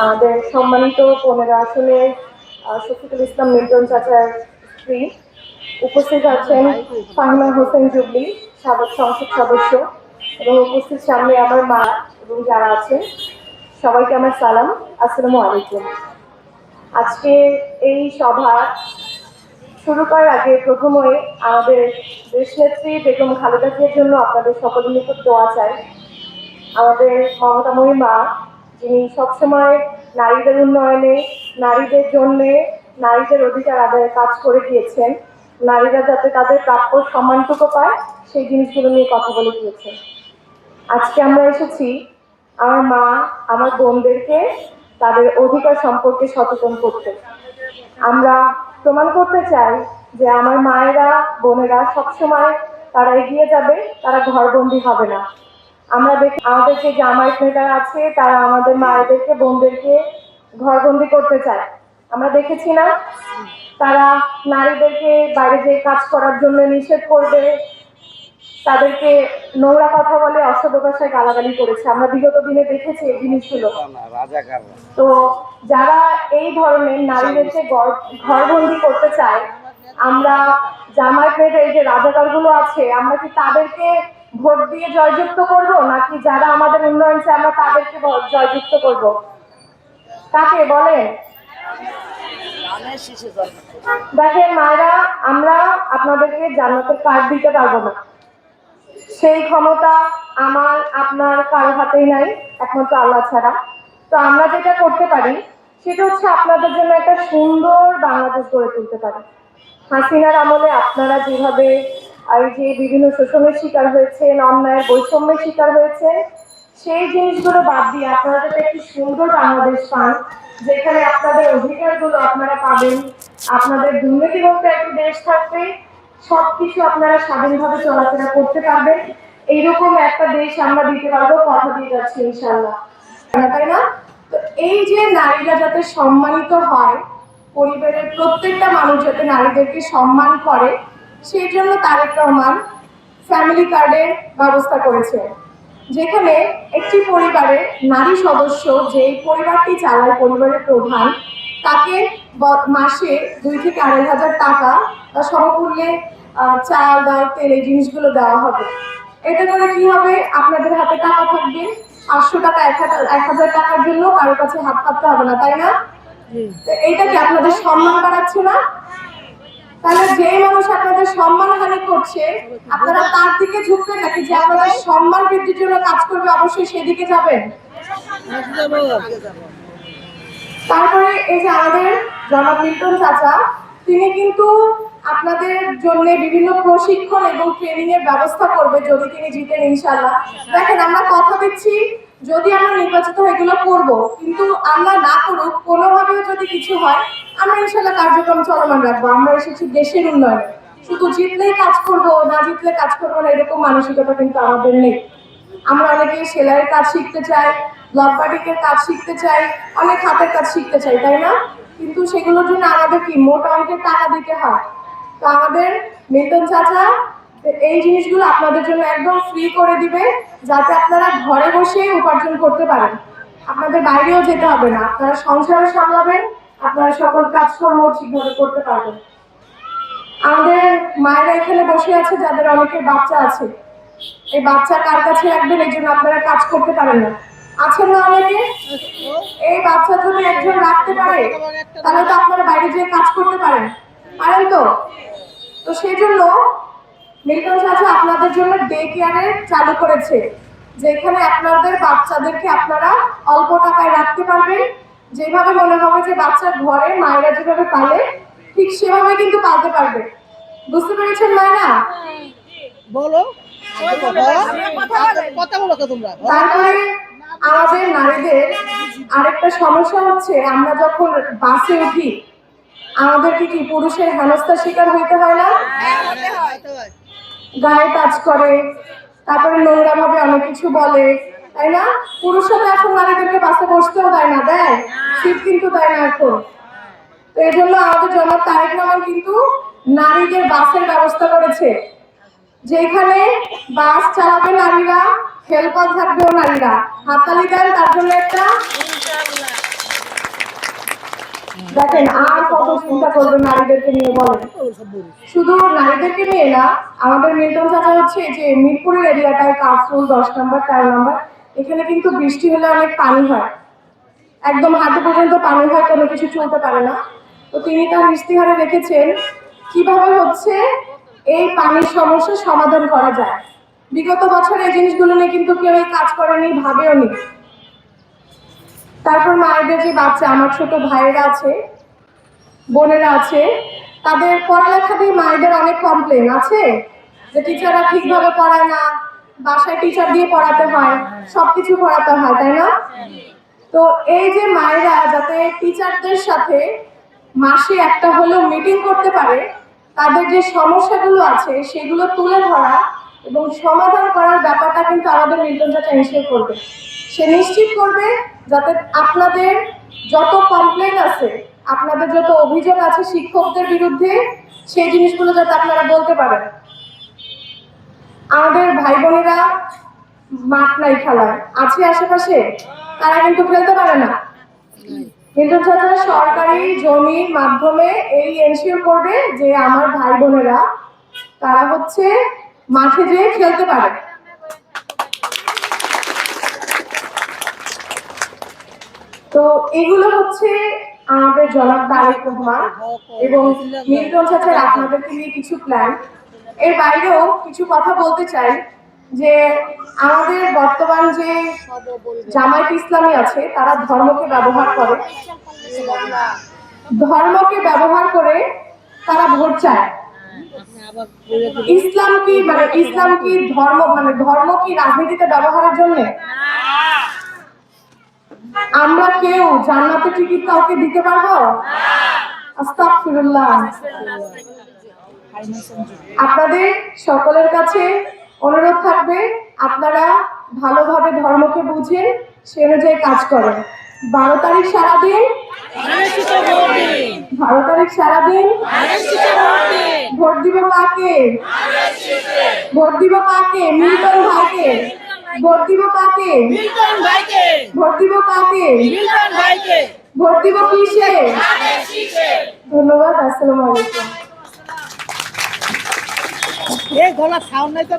আমাদের সম্মানিত পনেরো আহ, শফিকুল ইসলাম মিল্টন চাচার স্ত্রী। উপস্থিত আছেন ফাহিমা হোসেন জুবলি সাবেক সংসদ সদস্য এবং উপস্থিত সামনে আমার মা এবং যারা আছেন সবাইকে আমার সালাম। আসসালামু আলাইকুম। আজকে এই সভা শুরু করার আগে প্রথমে আমাদের দেশনেত্রী বেগম খালেদা জন্য আপনাদের সকলের নিকট দোয়া চাই। আমাদের মমতাময়ী মা যিনি সবসময় নারীদের উন্নয়নে, নারীদের জন্য নারীদের অধিকার আদায়ে কাজ করে গিয়েছেন। নারীরা যাতে তাদের প্রাপ্য সম্মানটুকু পায়, সেই জিনিসগুলো নিয়ে কথা বলে গিয়েছেন। আজকে আমরা এসেছি আমার মা, আমার বোনদেরকে তাদের অধিকার সম্পর্কে সচেতন করতে। আমরা প্রমাণ করতে চাই যে আমার মায়েরা, বোনেরা সবসময় তারা এগিয়ে যাবে, তারা ঘরবন্দি হবে না। আমরা দেখি আমাদের যে জামায়াত নেতারা আছে তারা আমাদের মায়েদেরকে বোনদেরকে ঘরবন্দি করতে চায়। আমরা দেখেছি না? তারা নারীদেরকে বাইরে যে কাজ করার জন্য নিষেধ করবে তাদেরকে নোংরা কথা বলে অসভ্য ভাষায় গালাগালি করেছে। আমরা বিগত দিনে দেখেছি এই জিনিসগুলো। তো যারা এই ধরনের নারীদেরকে ঘর- ঘরবন্দি করতে চায় আমরা জামায়াতের এই যে রাজাকারগুলো আছে আমরা কি তাদেরকে ভোট দিয়ে জয়যুক্ত করব, নাকি যারা আমাদের উন্নয়ন চায় আমরা তাদেরকে জয়যুক্ত করব? কাকে বলেন? দেখেন মায়েরা, আমরা আপনাদেরকে জান্নাতের কার্ড দিতে পারব না। সেই ক্ষমতা আমার, আপনার কারও হাতেই নাই, একমাত্র আল্লাহ ছাড়া। তো আমরা যেটা করতে পারি, সেটা হচ্ছে আপনাদের জন্য একটা সুন্দর বাংলাদেশ গড়ে তুলতে পারি। হাসিনার আমলে আপনারা যেভাবে আর যে বিভিন্ন শোষণের শিকার হয়েছেন, অন্যায়ের বৈষম্যের শিকার হয়েছে সেই জিনিসগুলো বাদ দিয়ে আপনারা যাতে একটি সুন্দর বাংলাদেশ পান, যেখানে আপনাদের অধিকারগুলো আপনারা পাবেন, আপনাদের দুর্নীতিমুক্ত একটি দেশ থাকবে সব কিছু আপনারা স্বাধীনভাবে চলাফেরা করতে পারবেন। এইরকম একটা দেশ আমরা দিতে পারব, কথা দিয়ে যাচ্ছি ইনশাল্লাহ তাই না? তো এই যে নারীরা যাতে সম্মানিত হয়, পরিবারের প্রত্যেকটা মানুষ যাতে নারীদেরকে সম্মান করে সেই জন্য তারেক রহমান ফ্যামিলি কার্ডের ব্যবস্থা করেছে যেখানে একটি পরিবারের নারী সদস্য যে পরিবারটি চালায় পরিবারের প্রধান তাকে মাসে দুই থেকে আড়াই হাজার টাকা বা সমমূল্যে আহ, চাল ডাল তেল এই জিনিসগুলো দেওয়া হবে। এতে করে কি হবে? আপনাদের হাতে টাকা থাকবে। পাঁচশো টাকা এক হাজার এক হাজার টাকার জন্য কারোর কাছে হাত পাততে হবে না তাই না? এইটা কি আপনাদের সম্মান বাড়াচ্ছে না? তাহলে যে মানুষ আপনাদের সম্মান হানি করছে, আপনারা তার দিকে ঝুঁকবেন নাকি যে আপনাদের সম্মান বৃদ্ধির জন্য কাজ করবে, অবশ্যই সেদিকে যাবেন? তারপরে এই যে আমাদের জনাব চাচা, তিনি কিন্তু আপনাদের জন্য বিভিন্ন প্রশিক্ষণ এবং ট্রেনিং এর ব্যবস্থা করবে যদি তিনি জিতেন ইনশাল্লাহ দেখেন, আমরা কথা দিচ্ছি যদি আমরা নির্বাচিত হয়ে এগুলো করব, কিন্তু আল্লাহ না করুক, কোনোভাবেও যদি কিছু হয়, আমরা ইনশাল্লাহ কার্যক্রম চলমান রাখব। আমরা এসেছি দেশের উন্নয়নে। শুধু জিতলেই কাজ করব, না জিতলে কাজ করব না, এরকম মানসিকতা কিন্তু আমাদের নেই। আমরা অনেকে সেলাইয়ের কাজ শিখতে চাই ব্লক বাটিকের কাজ শিখতে চাই, অনেক হাতের কাজ শিখতে চাই, তাই না? কিন্তু সেগুলোর জন্য আমাদের কি? মোটা অঙ্কের টাকা দিতে হয়। তো আমাদের মিল্টন চাচা এই জিনিসগুলো আপনাদের জন্য একদম ফ্রি করে দিবে, যাতে আপনারা ঘরে বসে উপার্জন করতে পারেন। আপনাদের বাইরেও যেতে হবে না, আপনারা সংসারও সামলাবেন, আপনারা সকল কাজকর্ম ঠিকভাবে করতে পারবেন। আমাদের মায়েরা এখানে বসে আছে, যাদের অনেকের বাচ্চা আছে। এই বাচ্চা কার কাছে রাখবেন, এই জন্য আপনারা কাজ করতে পারেন না। আছেন না অনেকে? এই বাচ্চা যদি একজন রাখতে পারে, তাহলে তো আপনারা বাইরে যেয়ে কাজ করতে পারেন। পারেন তো? তো সেই জন্য মিল্টন চাচা আপনাদের জন্য ডে কেয়ারের চালু করেছে যেখানে আপনাদের বাচ্চাদেরকে আপনারা অল্প টাকায় রাখতে পারবেন। যেভাবে মনে হবে যে বাচ্চার ঘরে মায়েরা যেভাবে পালে ঠিক সেভাবে কিন্তু পালতে পারবে। বুঝতে পেরেছেন মায়েরা? বলো। কথা বলো। তোমরা। তারপরে আমাদের নারীদের আরেকটা সমস্যা হচ্ছে আমরা যখন বাসে উঠি আমাদেরকে কি পুরুষের হেনস্থার শিকার হইতে হয় না? গায়ে কাজ করে, তারপরে নোংরা ভাবে অনেক কিছু বলে, তাই না? পুরুষরা তো এখন নারীদেরকে বাসে বসতেও দেয় না, দেয়। সিট কিন্তু দেয় না এখন। তো এই জন্য আমাদের জনাব তারেক রহমান কিন্তু নারীদের বাসের ব্যবস্থা করেছে। যেখানে বাস চালাবে নারীরা হেল্পার থাকবেও নারীরা। হাততালি দেন, তার জন্য একটা দেখেন, আর কত চিন্তা করবে নারীদেরকে নিয়ে বলেন। শুধু নারীদেরকে নিয়ে না, আমাদের মিল্টন চাচা হচ্ছে যে মিরপুরের এরিয়াটায় কাফরুল, দশ নম্বর, তেরো নম্বর, এখানে কিন্তু বৃষ্টি হলে অনেক পানি হয়। একদম হাঁটু পর্যন্ত পানি হয়, কোনো কিছু চলতে পারে না। তো তিনি তার ইশতেহারে রেখেছেন, কীভাবে হচ্ছে এই পানির সমস্যা সমাধান করা যায়? বিগত বছর এই জিনিসগুলো নিয়ে কিন্তু কেউ এই কাজ করেনি, ভাবেও নি। তারপর মায়েদের যে বাচ্চা, আমার ছোট ভাইয়েরা আছে, বোনেরা আছে, তাদের পড়ালেখা দিয়ে মায়েদের অনেক কমপ্লেন আছে যে টিচাররা ঠিকভাবে পড়ায় না, বাসায় টিচার দিয়ে পড়াতে হয়, সবকিছু পড়াতে হয়, তাই না? তো এই যে মায়েরা যাতে টিচারদের সাথে মাসে একটা হলেও মিটিং করতে পারে, তাদের যে সমস্যাগুলো আছে সেগুলো তুলে ধরা এবং সমাধান করার ব্যাপারটা কিন্তু আমাদের মিল্টন চাচা করবে। সে নিশ্চিত করবে যাতে আপনাদের যত কমপ্লেন আছে, আপনাদের যত অভিযোগ আছে শিক্ষকদের বিরুদ্ধে, সেই জিনিসগুলো যাতে আপনারা বলতে পারেন। আমাদের ভাই বোনেরা মাঠ নাই খেলার আছে আশেপাশে? তারা কিন্তু খেলতে পারে না। কিন্তু সরকারি জমির মাধ্যমে এই এনশিওর করবে যে আমার ভাই বোনেরা তারা হচ্ছে মাঠে যেয়ে খেলতে পারে। তো এগুলো হচ্ছে আমাদের জনাব তারেক রহমান এবং মিল্টন চাচার আপনাদেরকে নিয়ে কিছু প্ল্যান এর বাইরেও কিছু কথা বলতে চাই, যে আমাদের বর্তমান যে জামায়াত ইসলামী আছে, তারা ধর্মকে ব্যবহার করে। ধর্মকে ব্যবহার করে তারা ভোট চায়। ইসলাম কি মানে ইসলাম কি ধর্ম মানে ধর্ম কি রাজনীতিতে ব্যবহারের জন্য? আমরা কেউ জান্নাতে টিকিট কাউকে দিতে পারব? আপনাদের সকলের কাছে অনুরোধ থাকবে, আপনারা ভালোভাবে ধর্মকে বুঝেন, সে অনুযায়ী কাজ করেন। বারো তারিখ সারাদিন? বারো তারিখ সারাদিন? ভোট দিব কাকে? ভোট দিব কাকে? মিল্টন ভাইকে? ভোট দিব কাকে? মিল্টন ভাইকে। ভোট দিব কাকে? মিল্টন ভাইকে। ভোট দিব কিসে? ধন্যবাদ আসসালামু আলাইকুম। এই গলা সাউন্ড নাই তো?